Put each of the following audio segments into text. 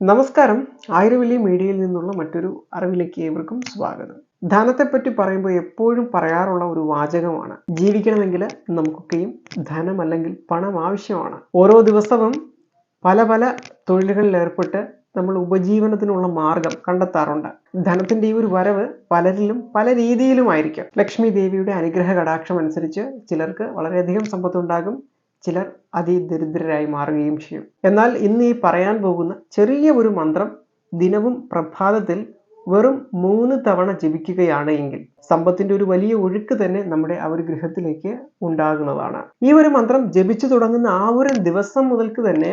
നമസ്കാരം. ആയിരവല്ലി മീഡിയയിൽ നിന്നുള്ള മറ്റൊരു അറിവിലേക്ക് ഏവർക്കും സ്വാഗതം. ധനത്തെപ്പറ്റി പറയുമ്പോൾ എപ്പോഴും പറയാറുള്ള ഒരു വാചകമാണ്. ജീവിക്കണമെങ്കിൽ നമുക്കൊക്കെയും ധനം അല്ലെങ്കിൽ പണം ആവശ്യമാണ്. ഓരോ ദിവസവും പല പല തൊഴിലുകളിൽ ഏർപ്പെട്ട് നമ്മൾ ഉപജീവനത്തിനുള്ള മാർഗം കണ്ടെത്താറുണ്ട്. ധനത്തിന്റെ ഈ ഒരു വരവ് പലരിലും പല രീതിയിലുമായിരിക്കും ലക്ഷ്മി ദേവിയുടെ അനുഗ്രഹ കടാക്ഷം അനുസരിച്ച് ചിലർക്ക് വളരെയധികം സമ്പത്തുണ്ടാകും. ചിലർ അതിദരിദ്രരായി മാറുകയും ചെയ്യും. എന്നാൽ ഇന്ന് ഈ പറയാൻ പോകുന്ന ചെറിയ ഒരു മന്ത്രം ദിനവും പ്രഭാതത്തിൽ വെറും മൂന്ന് തവണ ജപിക്കുകയാണ് എങ്കിൽ സമ്പത്തിന്റെ ഒരു വലിയ ഒഴുക്ക് തന്നെ നമ്മുടെ ആ ഒരു ഗൃഹത്തിലേക്ക് ഉണ്ടാകുന്നതാണ്. ഈ ഒരു മന്ത്രം ജപിച്ചു തുടങ്ങുന്ന ആ ഒരു ദിവസം മുതൽക്ക് തന്നെ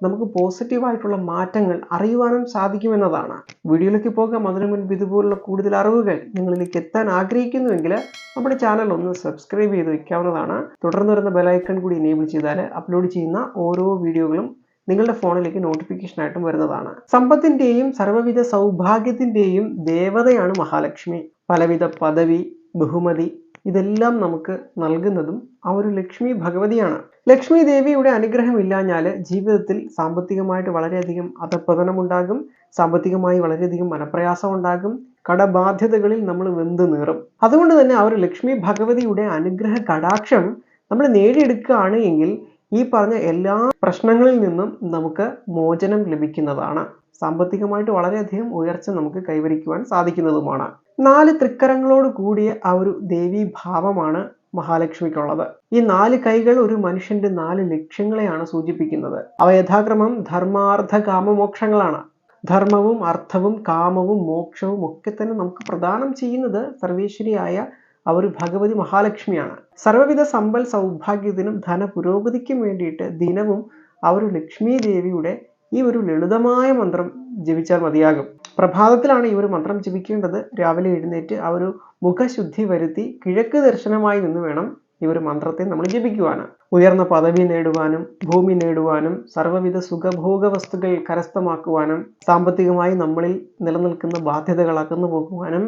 നമുക്ക് പോസിറ്റീവായിട്ടുള്ള മാറ്റങ്ങൾ അറിയുവാനും സാധിക്കുമെന്നതാണ്. വീഡിയോയിലേക്ക് പോകാം. അതിനു മുൻപ് ഇതുപോലുള്ള കൂടുതൽ അറിവുകൾ നിങ്ങളിലേക്ക് എത്താൻ ആഗ്രഹിക്കുന്നുവെങ്കിൽ നമ്മുടെ ചാനൽ ഒന്ന് സബ്സ്ക്രൈബ് ചെയ്ത് വയ്ക്കാവുന്നതാണ് തുടർന്ന് വരുന്ന ബെലൈക്കൺ കൂടി എനേബിൾ ചെയ്താൽ അപ്ലോഡ് ചെയ്യുന്ന ഓരോ വീഡിയോകളും നിങ്ങളുടെ ഫോണിലേക്ക് നോട്ടിഫിക്കേഷൻ ആയിട്ടും വരുന്നതാണ്. സമ്പത്തിന്റെയും സർവവിധ സൗഭാഗ്യത്തിന്റെയും ദേവതയാണ് മഹാലക്ഷ്മി. പലവിധ പദവി ബഹുമതി ഇതെല്ലാം നമുക്ക് നൽകുന്നതും ആ ഒരു ലക്ഷ്മി ഭഗവതിയാണ്. ലക്ഷ്മി ദേവിയുടെ അനുഗ്രഹം ഇല്ലാഞ്ഞാൽ ജീവിതത്തിൽ സാമ്പത്തികമായിട്ട് വളരെയധികം അധപ്പതനമുണ്ടാകും സാമ്പത്തികമായി വളരെയധികം മനപ്രയാസം ഉണ്ടാകും കടബാധ്യതകളിൽ നമ്മൾ വെന്ത് നീറും. അതുകൊണ്ട് തന്നെ ആ ഒരു ലക്ഷ്മി ഭഗവതിയുടെ അനുഗ്രഹ കടാക്ഷം നമ്മൾ നേടിയെടുക്കുകയാണ് എങ്കിൽ ഈ പറഞ്ഞ എല്ലാ പ്രശ്നങ്ങളിൽ നിന്നും നമുക്ക് മോചനം ലഭിക്കുന്നതാണ്. സാമ്പത്തികമായിട്ട് വളരെയധികം ഉയർച്ച നമുക്ക് കൈവരിക്കുവാൻ സാധിക്കുന്നതുമാണ്. നാല് തൃക്കരങ്ങളോട് കൂടിയ ആ ഒരു ദേവീ ഭാവമാണ് മഹാലക്ഷ്മിക്കുള്ളത്. ഈ നാല് കൈകൾ ഒരു മനുഷ്യന്റെ നാല് ലക്ഷ്യങ്ങളെയാണ് സൂചിപ്പിക്കുന്നത്. അവ യഥാക്രമം ധർമാർത്ഥ കാമമോക്ഷങ്ങളാണ് ധർമ്മവും അർത്ഥവും കാമവും മോക്ഷവും ഒക്കെ തന്നെ നമുക്ക് പ്രദാനം ചെയ്യുന്നത് സർവേശ്വരിയായ ഒരു ഭഗവതി മഹാലക്ഷ്മിയാണ്. സർവവിധ സമ്പൽ സൗഭാഗ്യത്തിനും ധന പുരോഗതിക്കും വേണ്ടിയിട്ട് ദിനവും അവർ ലക്ഷ്മി ദേവിയുടെ ഈ ഒരു ലളിതമായ മന്ത്രം ജപിച്ചാൽ മതിയാകും. പ്രഭാതത്തിലാണ് ഈ ഒരു മന്ത്രം ജപിക്കേണ്ടത്. രാവിലെ എഴുന്നേറ്റ് ഒരു മുഖശുദ്ധി വരുത്തി കിഴക്ക് ദർശനമായി നിന്ന് വേണം ഈ ഒരു മന്ത്രത്തെ നമ്മൾ ജപിക്കുവാന്. ഉയർന്ന പദവി നേടുവാനും ഭൂമി നേടുവാനും സർവവിധ സുഖഭോഗ വസ്തുക്കൾ കരസ്ഥമാക്കുവാനും സാമ്പത്തികമായി നമ്മളിൽ നിലനിൽക്കുന്ന ബാധ്യതകൾ അകന്നു പോകുവാനും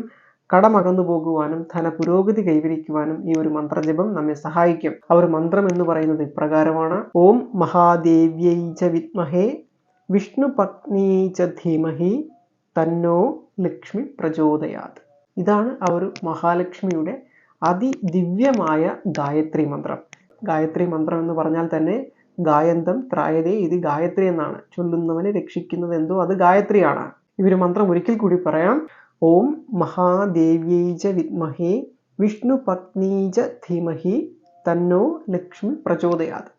കടമകന്നു പോകുവാനും ധന പുരോഗതി കൈവരിക്കുവാനും ഈ ഒരു മന്ത്രജപം നമ്മെ സഹായിക്കും. ആ ഒരു മന്ത്രം എന്ന് പറയുന്നത് ഇപ്രകാരമാണ്. ഓം മഹാദേവ്യൈ ച വിദ്മഹേ വിഷ്ണു പത്നീ ച ധീമഹി തന്നോ ലക്ഷ്മി പ്രചോദയാത്. ഇതാണ് ആ ഒരു മഹാലക്ഷ്മിയുടെ അതിദിവ്യമായ ഗായത്രി മന്ത്രം. ഗായത്രി മന്ത്രം എന്ന് പറഞ്ഞാൽ തന്നെ ഗായന്തം ത്രായതേ ഇത് ഗായത്രി എന്നാണ്. ചൊല്ലുന്നവനെ രക്ഷിക്കുന്നത് എന്തോ അത് ഗായത്രിയാണ്. ഇവർ മന്ത്രം ഒരിക്കൽ കൂടി പറയാം. ഓം മഹാദേവ്യൈ ച വിദ്മഹേ വിഷ്ണു ച ധീമഹി തന്നോ ലക്ഷ്മി പ്രചോദയാത്.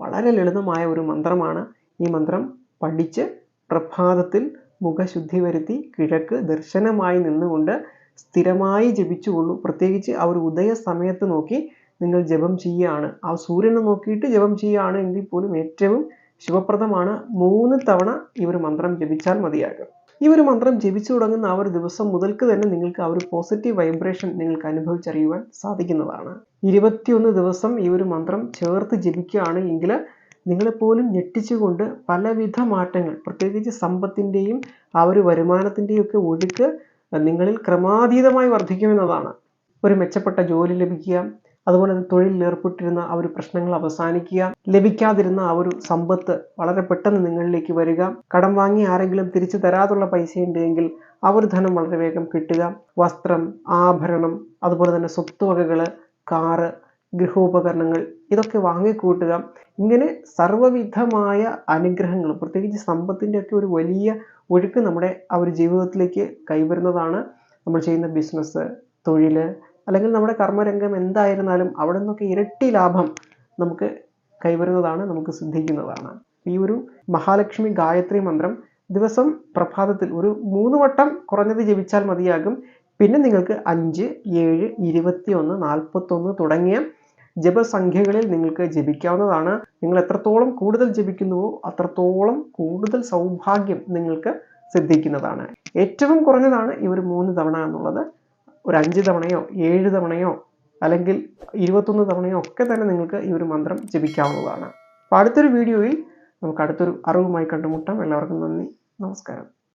വളരെ ലളിതമായ ഒരു മന്ത്രമാണ് ഈ മന്ത്രം. പഠിച്ച് പ്രഭാതത്തിൽ മുഖശുദ്ധി വരുത്തി കിഴക്ക് ദർശനമായി നിന്നുകൊണ്ട് സ്ഥിരമായി ജപിച്ചുകൊള്ളൂ. പ്രത്യേകിച്ച് ആ ഒരു ഉദയ സമയത്ത് നോക്കി നിങ്ങൾ ജപം ചെയ്യുകയാണ് ആ സൂര്യനെ നോക്കിയിട്ട് ജപം ചെയ്യുകയാണ് എങ്കിൽ പോലും ഏറ്റവും ശുഭപ്രദമാണ് മൂന്ന് തവണ ഈ ഒരു മന്ത്രം ജപിച്ചാൽ മതിയാകും. ഈ ഒരു മന്ത്രം ജപിച്ചു തുടങ്ങുന്ന ആ ഒരു ദിവസം മുതൽക്ക് തന്നെ നിങ്ങൾക്ക് ആ ഒരു പോസിറ്റീവ് വൈബ്രേഷൻ നിങ്ങൾക്ക് അനുഭവിച്ചറിയുവാൻ സാധിക്കുന്നതാണ്. ഇരുപത്തിയൊന്ന് ദിവസം ഈ ഒരു മന്ത്രം ചേർത്ത് ജപിക്കുകയാണ് എങ്കിൽ നിങ്ങളെപ്പോലും ഞെട്ടിച്ചുകൊണ്ട് പലവിധ മാറ്റങ്ങൾ പ്രത്യേകിച്ച് സമ്പത്തിന്റെയും ആ ഒരു വരുമാനത്തിന്റെയും ഒക്കെ ഒഴുക്ക് നിങ്ങളിൽ ക്രമാതീതമായി വർദ്ധിക്കുമെന്നതാണ്. ഒരു മെച്ചപ്പെട്ട ജോലി ലഭിക്കുക അതുപോലെ തന്നെ തൊഴിലിൽ ഏർപ്പെട്ടിരുന്ന ആ ഒരു പ്രശ്നങ്ങൾ അവസാനിക്കുക ലഭിക്കാതിരുന്ന ആ ഒരു സമ്പത്ത് വളരെ പെട്ടെന്ന് നിങ്ങളിലേക്ക് വരിക കടം വാങ്ങി ആരെങ്കിലും തിരിച്ചു തരാതുള്ള പൈസ ഉണ്ടെങ്കിൽ ആ ഒരു ധനം വളരെ വേഗം കിട്ടുക. വസ്ത്രം ആഭരണം അതുപോലെ തന്നെ സ്വത്തുവകകൾ കാറ് ഗൃഹോപകരണങ്ങൾ ഇതൊക്കെ വാങ്ങിക്കൂട്ടുക. ഇങ്ങനെ സർവവിധമായ അനുഗ്രഹങ്ങൾ പ്രത്യേകിച്ച് സമ്പത്തിന്റെ ഒക്കെ ഒരു വലിയ ഒഴുക്ക് നമ്മുടെ ആ ഒരു ജീവിതത്തിലേക്ക് കൈവരുന്നതാണ് നമ്മൾ ചെയ്യുന്ന ബിസിനസ് തൊഴിൽ അല്ലെങ്കിൽ നമ്മുടെ കർമ്മരംഗം എന്തായിരുന്നാലും അവിടെ നിന്നൊക്കെ ഇരട്ടി ലാഭം നമുക്ക് കൈവരുന്നതാണ് നമുക്ക് സിദ്ധിക്കുന്നതാണ്. ഈ ഒരു മഹാലക്ഷ്മി ഗായത്രി മന്ത്രം ദിവസം പ്രഭാതത്തിൽ ഒരു മൂന്ന് വട്ടം കുറഞ്ഞത് ജപിച്ചാൽ മതിയാകും. പിന്നെ നിങ്ങൾക്ക് അഞ്ച് ഏഴ് ഇരുപത്തിയൊന്ന് നാൽപ്പത്തൊന്ന് തുടങ്ങിയ ജപസംഖ്യകളിൽ നിങ്ങൾക്ക് ജപിക്കാവുന്നതാണ്. നിങ്ങൾ എത്രത്തോളം കൂടുതൽ ജപിക്കുന്നുവോ അത്രത്തോളം കൂടുതൽ സൗഭാഗ്യം നിങ്ങൾക്ക് സിദ്ധിക്കുന്നതാണ്. ഏറ്റവും കുറഞ്ഞതാണ് ഈ ഒരു മൂന്ന് തവണ എന്നുള്ളത്. ഒരു അഞ്ച് തവണയോ ഏഴ് തവണയോ അല്ലെങ്കിൽ ഇരുപത്തൊന്ന് തവണയോ ഒക്കെ തന്നെ നിങ്ങൾക്ക് ഈ ഒരു മന്ത്രം ജപിക്കാവുന്നതാണ്. അപ്പോൾ അടുത്തൊരു വീഡിയോയിൽ നമുക്ക് അടുത്തൊരു അറിവുമായി കണ്ടുമുട്ടാം. എല്ലാവർക്കും നന്ദി. നമസ്കാരം.